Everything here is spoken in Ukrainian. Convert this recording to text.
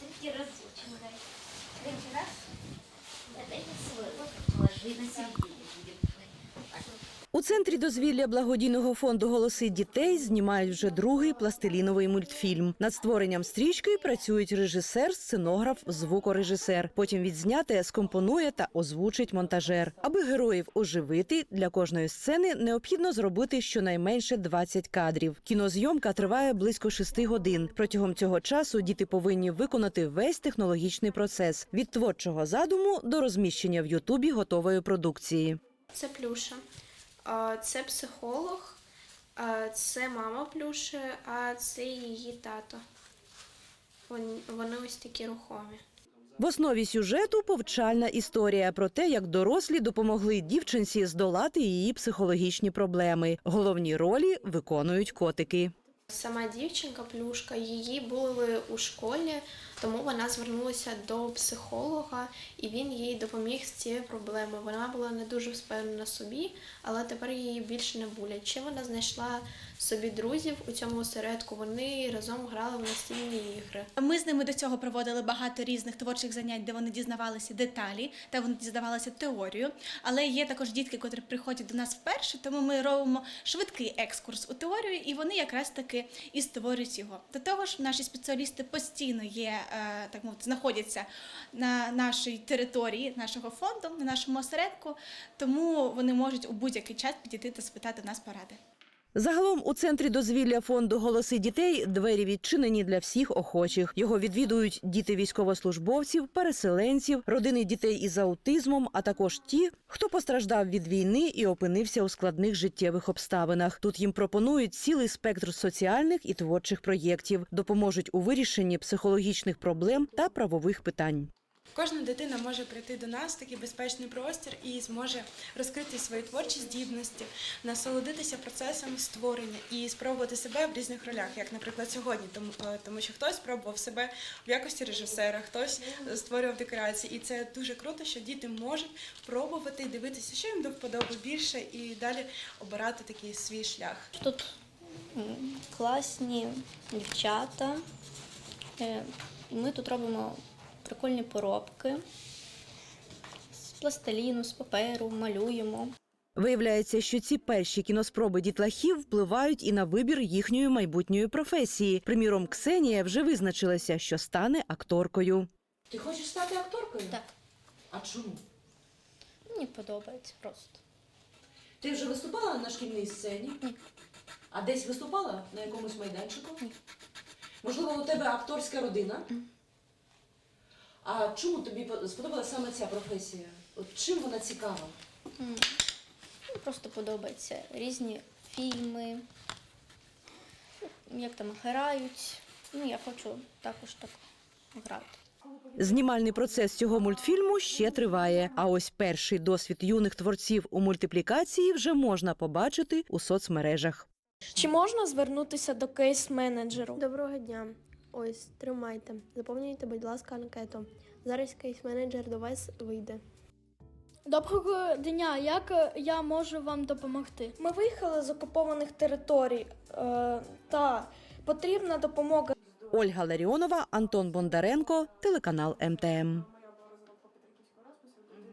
Третий раз очень нравится. Третий раз? Дайте свой. Вот положи на середине будет. У центрі дозвілля благодійного фонду Голоси дітей знімають вже другий пластиліновий мультфільм. Над створенням стрічки працюють режисер, сценограф, звукорежисер. Потім відзняте, скомпонує та озвучить монтажер. Аби героїв оживити, для кожної сцени необхідно зробити щонайменше 20 кадрів. Кінозйомка триває близько 6 годин. Протягом цього часу діти повинні виконати весь технологічний процес від творчого задуму до розміщення в Ютубі готової продукції. Це плюша. Це психолог, це мама плюше, а це її тато. Вони ось такі рухомі. В основі сюжету повчальна історія про те, як дорослі допомогли дівчинці здолати її психологічні проблеми. Головні ролі виконують котики. Сама дівчинка плюшка, її були у школі, тому вона звернулася до психолога, і він їй допоміг з цією проблемою. Вона була не дуже впевнена собі, але тепер її більше не булять. Чи вона знайшла собі друзів у цьому осередку? Вони разом грали в настільні ігри. Ми з ними до цього проводили багато різних творчих занять, де вони дізнавалися деталі та вони дізнавалися теорію. Але є також дітки, котрі приходять до нас вперше, тому ми робимо швидкий екскурс у теорію, і вони якраз таки і створюють його. До того ж, наші спеціалісти постійно є, е, так мовити, знаходяться на нашій території нашого фонду, на нашому осередку, тому вони можуть у будь-який час підійти та спитати нас поради. Загалом у центрі дозвілля фонду Голоси дітей двері відчинені для всіх охочих. Його відвідують діти військовослужбовців, переселенців, родини дітей із аутизмом, а також ті, хто постраждав від війни і опинився у складних життєвих обставинах. Тут їм пропонують цілий спектр соціальних і творчих проєктів, допоможуть у вирішенні психологічних проблем та правових питань. Кожна дитина може прийти до нас в такий безпечний простір і зможе розкрити свої творчі здібності, насолодитися процесом створення і спробувати себе в різних ролях, як, наприклад, сьогодні, тому, е, тому що хтось спробував себе в якості режисера, хтось створював декорації. І це дуже круто, що діти можуть пробувати дивитися, що їм до вподоби більше, і далі обирати такий свій шлях. Тут класні дівчата. Е, Ми тут робимо прикольні поробки з пластиліну, з паперу, малюємо. Виявляється, що ці перші кіноспроби дітлахів впливають і на вибір їхньої майбутньої професії. Приміром, Ксенія вже визначилася, що стане акторкою. Ти хочеш стати акторкою? Так. А чому? Мені подобається просто. Ти вже виступала на шкільній сцені? Ні. А десь виступала на якомусь майданчику? Ні. Можливо, у тебе акторська родина? А чому тобі по- сподобалася саме ця професія? От чим вона цікава? Просто подобаються різні фільми, як там грають. Ну, я хочу також так грати. Знімальний процес цього мультфільму ще триває. А ось перший досвід юних творців у мультиплікації вже можна побачити у соцмережах. Чи можна звернутися до кейс-менеджеру? Доброго дня. Ось, тримайте. Заповнюйте, будь ласка, анкету. Зараз кейс-менеджер до вас вийде. Доброго дня, як е, я можу вам допомогти? Ми виїхали з окупованих територій е, та потрібна допомога Ольга Ларіонова, Антон Бондаренко, телеканал МТМ.